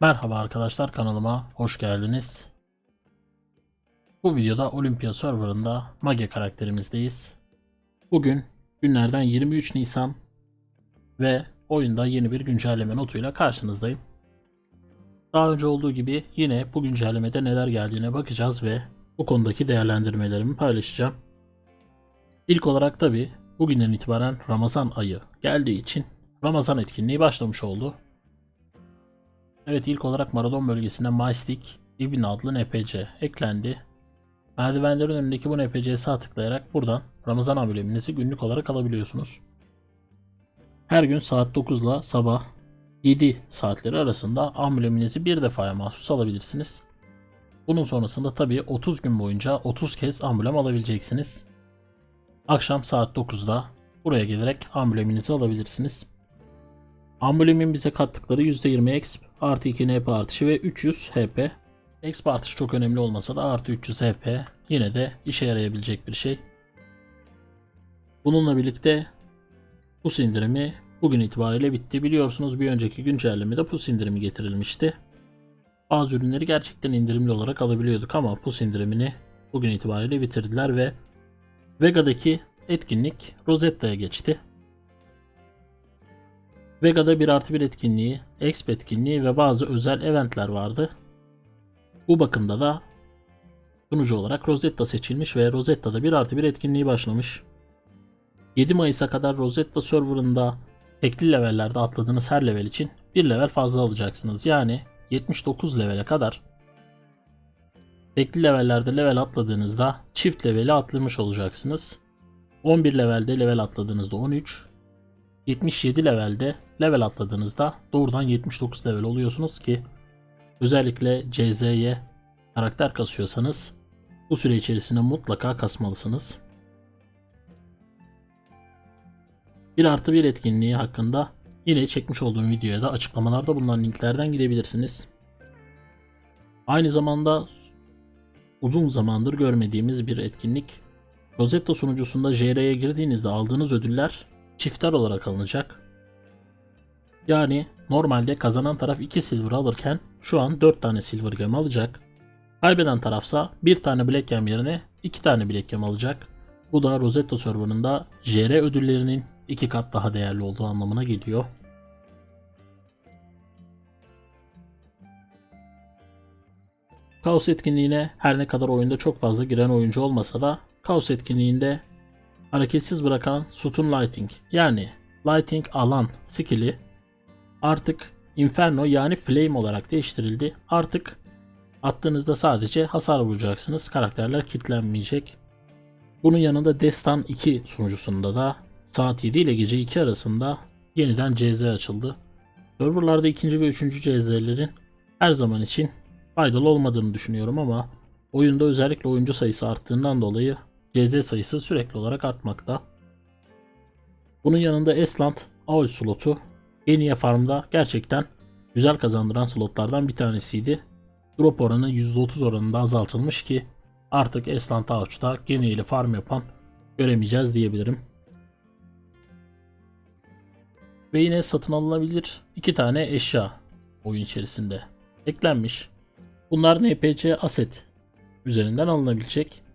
Merhaba arkadaşlar kanalıma hoş geldiniz. Bu videoda Olympia serverında Mage karakterimizdeyiz. Bugün günlerden 23 Nisan ve oyunda yeni bir güncelleme notuyla karşınızdayım. Daha önce olduğu gibi yine bu güncellemede neler geldiğine bakacağız ve bu konudaki değerlendirmelerimi paylaşacağım. İlk olarak tabi bugünden itibaren Ramazan ayı geldiği için Ramazan etkinliği başlamış oldu. Evet ilk olarak Maradon bölgesine MyStick Ibn adlı NPC eklendi. Merdivenlerin önündeki bu NPC'ye sağ tıklayarak buradan Ramazan ambleminizi günlük olarak alabiliyorsunuz. Her gün saat 9 ile sabah 7 saatleri arasında ambleminizi bir defaya mahsus alabilirsiniz. Bunun sonrasında tabii 30 gün boyunca 30 kez amblem alabileceksiniz. Akşam saat 9'da buraya gelerek ambleminizi alabilirsiniz. Amblemin bize kattıkları %20 exp, artı 2 NP artışı ve 300 HP. Exp artışı çok önemli olmasa da artı 300 HP yine de işe yarayabilecek bir şey. Bununla birlikte pus indirimi bugün itibariyle bitti. Biliyorsunuz bir önceki güncellemede pus indirimi getirilmişti. Bazı ürünleri gerçekten indirimli olarak alabiliyorduk ama pus indirimini bugün itibariyle bitirdiler ve Vega'daki etkinlik Rosetta'ya geçti. Vega'da 1 artı 1 etkinliği, Exp etkinliği ve bazı özel eventler vardı. Bu bakımda da sunucu olarak Rosetta seçilmiş ve Rosetta'da 1 artı 1 etkinliği başlamış. 7 Mayıs'a kadar Rosetta serverında tekli levellerde atladığınız her level için 1 level fazla alacaksınız. Yani 79 levele kadar tekli levellerde level atladığınızda çift leveli atlamış olacaksınız. 11 levelde level atladığınızda 13, 77 levelde level atladığınızda doğrudan 79 level oluyorsunuz ki özellikle CZ'ye karakter kasıyorsanız bu süre içerisinde mutlaka kasmalısınız. 1 artı 1 etkinliği hakkında yine çekmiş olduğum videoya da açıklamalarda bulunan linklerden gidebilirsiniz. Aynı zamanda uzun zamandır görmediğimiz bir etkinlik. Rosetta sunucusunda JR'ye girdiğinizde aldığınız ödüller çiftler olarak alınacak. Yani normalde kazanan taraf 2 silver alırken şu an 4 tane silver gem alacak. Kaybeden tarafsa 1 tane black gem yerine 2 tane black gem alacak. Bu da Rosetta serverında JR ödüllerinin 2 kat daha değerli olduğu anlamına geliyor. Kaos etkinliğine her ne kadar oyunda çok fazla giren oyuncu olmasa da Kaos etkinliğinde hareketsiz bırakan Stun Lighting yani Lighting alan skill'i artık Inferno yani Flame olarak değiştirildi. Artık attığınızda sadece hasar vuracaksınız. Karakterler kilitlenmeyecek. Bunun yanında Destan 2 sunucusunda da saat 7 ile gece 2 arasında yeniden CZ açıldı. Serverlarda ikinci ve üçüncü CZ'lerin her zaman için faydalı olmadığını düşünüyorum ama oyunda özellikle oyuncu sayısı arttığından dolayı CZ sayısı sürekli olarak artmakta. Bunun yanında Esland AOL slotu Eniye Farm'da gerçekten güzel kazandıran slotlardan bir tanesiydi. Drop oranı %30 oranında azaltılmış ki artık Esland AOL'da Genie ile farm yapan göremeyeceğiz diyebilirim. Ve yine satın alınabilir iki tane eşya oyun içerisinde eklenmiş. Bunlar NPC Asset üzerinden alınabilecek.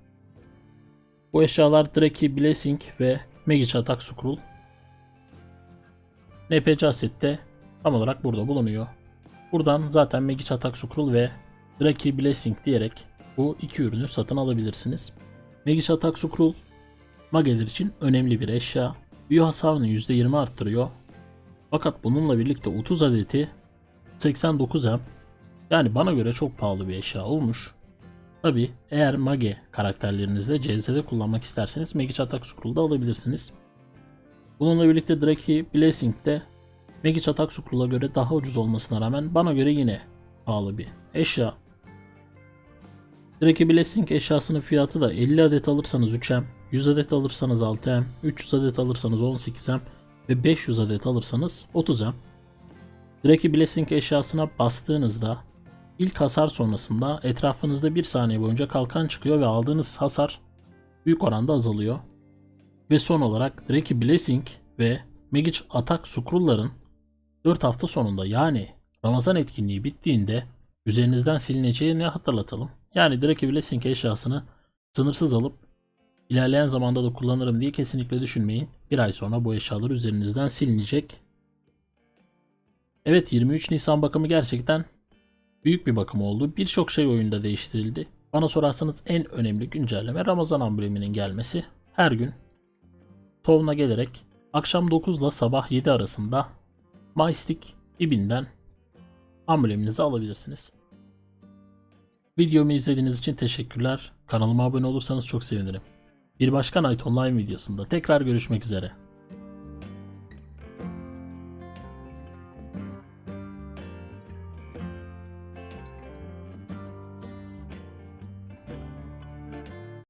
Bu eşyalar Draki Blessing ve Magic Attack Scroll. NPC Asset'te tam olarak burada bulunuyor. Buradan zaten Magic Attack Scroll ve Draki Blessing diyerek bu iki ürünü satın alabilirsiniz. Magic Attack Scroll mageler için önemli bir eşya. Büyü hasarını %20 arttırıyor. Fakat bununla birlikte 30 adeti 89 M yani bana göre çok pahalı bir eşya olmuş. Tabi eğer mage karakterlerinizde CZ'de kullanmak isterseniz Magic Attack Scroll'da alabilirsiniz. Bununla birlikte Draki Blessing de Magic Attack Scroll'a göre daha ucuz olmasına rağmen bana göre yine pahalı bir eşya. Draki Blessing eşyasının fiyatı da 50 adet alırsanız 3M, 100 adet alırsanız 6M, 300 adet alırsanız 18M ve 500 adet alırsanız 30M. Draki Blessing eşyasına bastığınızda ilk hasar sonrasında etrafınızda bir saniye boyunca kalkan çıkıyor ve aldığınız hasar büyük oranda azalıyor. Ve son olarak Draki Blessing ve Magic Attack Scroll'ların 4 hafta sonunda yani Ramazan etkinliği bittiğinde üzerinizden silineceğini hatırlatalım. Yani Drake Blessing eşyasını sınırsız alıp ilerleyen zamanda da kullanırım diye kesinlikle düşünmeyin. Bir ay sonra bu eşyalar üzerinizden silinecek. Evet 23 Nisan bakımı gerçekten büyük bir bakım oldu. Birçok şey oyunda değiştirildi. Bana sorarsanız en önemli güncelleme Ramazan ambleminin gelmesi. Her gün Tovna gelerek akşam 9 ile sabah 7 arasında MyStick ibinden ambleminizi alabilirsiniz. Videomu izlediğiniz için teşekkürler. Kanalıma abone olursanız çok sevinirim. Bir başka Night Online videosunda tekrar görüşmek üzere.